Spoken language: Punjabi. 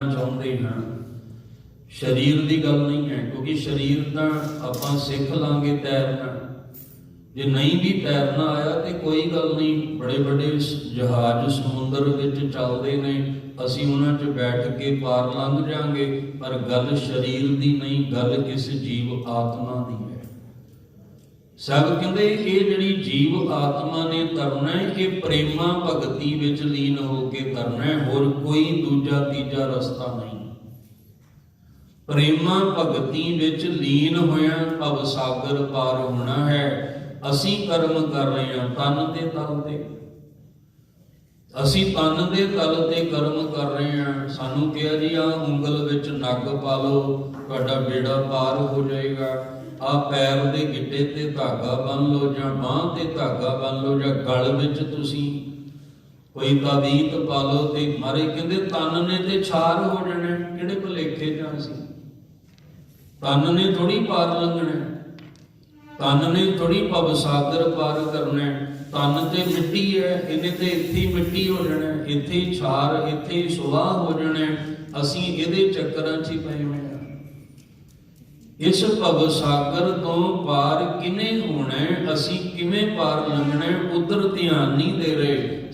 ਚਾਹੁੰਦੇ ਹਾਂ, ਸਰੀਰ ਦੀ ਗੱਲ ਨਹੀਂ ਹੈ, ਕਿਉਂਕਿ ਸਰੀਰ ਤਾਂ ਆਪਾਂ ਸਿੱਖ ਲਾਂਗੇ ਤੈਰਨਾ ਜੇ ਨਹੀਂ ਵੀ ਤੈਰਨਾ ਆਇਆ ਤੇ ਕੋਈ ਗੱਲ ਨਹੀਂ, ਬੜੇ ਬੜੇ ਜਹਾਜ਼ ਸਮੁੰਦਰ ਵਿੱਚ ਚੱਲਦੇ ਨੇ, ਅਸੀਂ ਉਹਨਾਂ 'ਚ ਬੈਠ ਕੇ ਪਾਰ ਲੰਘ ਜਾਾਂਗੇ, ਪਰ ਗੱਲ ਸਰੀਰ ਦੀ ਨਹੀਂ, ਗੱਲ ਕਿਸ ਜੀਵ ਆਤਮਾ ਦੀ ਹੈ। ਸਭ ਕਹਿੰਦੇ ਇਹ ਜਿਹੜੀ ਜੀਵ ਆਤਮਾ ਨੇ ਤਰਨਾ ਹੈ ਇਹ ਪ੍ਰੇਮਾ ਭਗਤੀ ਵਿੱਚ ਲੀਨ ਹੋ ਕੇ ਕਰਨਾ ਹੈ, ਹੋਰ ਕੋਈ ਦੂਜਾ ਤੀਜਾ ਰਸਤਾ ਨਹੀਂ। ਪ੍ਰੇਮਾ ਭਗਤੀ ਵਿੱਚ ਲੀਨ ਹੋਇਆ ਭਵ ਸਾਗਰ ਪਾਰ ਹੋਣਾ ਹੈ, ਅਸੀਂ ਕਰਮ ਕਰ ਰਹੇ ਹਾਂ, ਤਨ ਤੇ ਤਲ ਤੇ। ਅਸੀਂ ਤਨ ਦੇ ਤਲ ਤੇ ਕਰਮ ਕਰ ਰਹੇ ਹਾਂ। ਸਾਨੂੰ ਕਿਹਾ ਜੀ ਆ ਉਂਗਲ ਵਿੱਚ ਨੱਕ ਪਾ ਲਓ, ਤੁਹਾਡਾ ਬੇੜਾ ਪਾਰ ਹੋ ਜਾਏਗਾ। ਆ ਪੈਰ ਦੇ ਗਿੱਟੇ ਤੇ ਧਾਗਾ ਬੰਨ ਲਓ ਜਾਂ ਬਾਹ ਤੇ ਧਾਗਾ ਬੰਨ ਲਓ ਜਾਂ ਗਲ ਵਿੱਚ ਤੁਸੀਂ ਕੋਈ ਤਾਬੀਤ ਪਾ ਲਓ ਤੇ ਮਾਰੇ ਕਹਿੰਦੇ, ਤਨ ਨੇ ਤੇ ਛਾਰ ਹੋ ਜਾਣਾ। ਕਿਹੜੇ ਭੁਲੇਖੇ ਜਾਂ ਸੀ ਤਨ ਨੇ ਥੋੜੀ ਪਾਰ ਲੰਘਣਾ। ਤਨ ਨੇ ਥੋੜੀ ਭਵ ਸਾਗਰ ਪਾਰ ਕਰਨਾ। ਤਨ ਤੇ ਮਿੱਟੀ ਹੈ ਇਹਨੇ ਤੇ ਇੱਥੇ ਮਿੱਟੀ ਹੋ ਜਾਣਾ। ਇੱਥੇ ਛਾਰ, ਇੱਥੇ ਸੁਆਹ ਹੋ ਜਾਣਾ। ਅਸੀਂ ਇਹਦੇ ਚੱਕਰਾਂ 'ਚ ਹੀ ਪਏ ਹੋਏ ਹਾਂ ਇਸ ਭਵ ਸਾਗਰ ਤੋਂ ਪਾਰ ਕਿਨੇ ਹੋਣਾ? ਅਸੀਂ ਕਿਵੇਂ ਪਾਰ ਲੰਘਣਾ? ਹੈ? ਉਧਰ ਧਿਆਨ ਨਹੀਂ ਦੇ ਰਹੇ।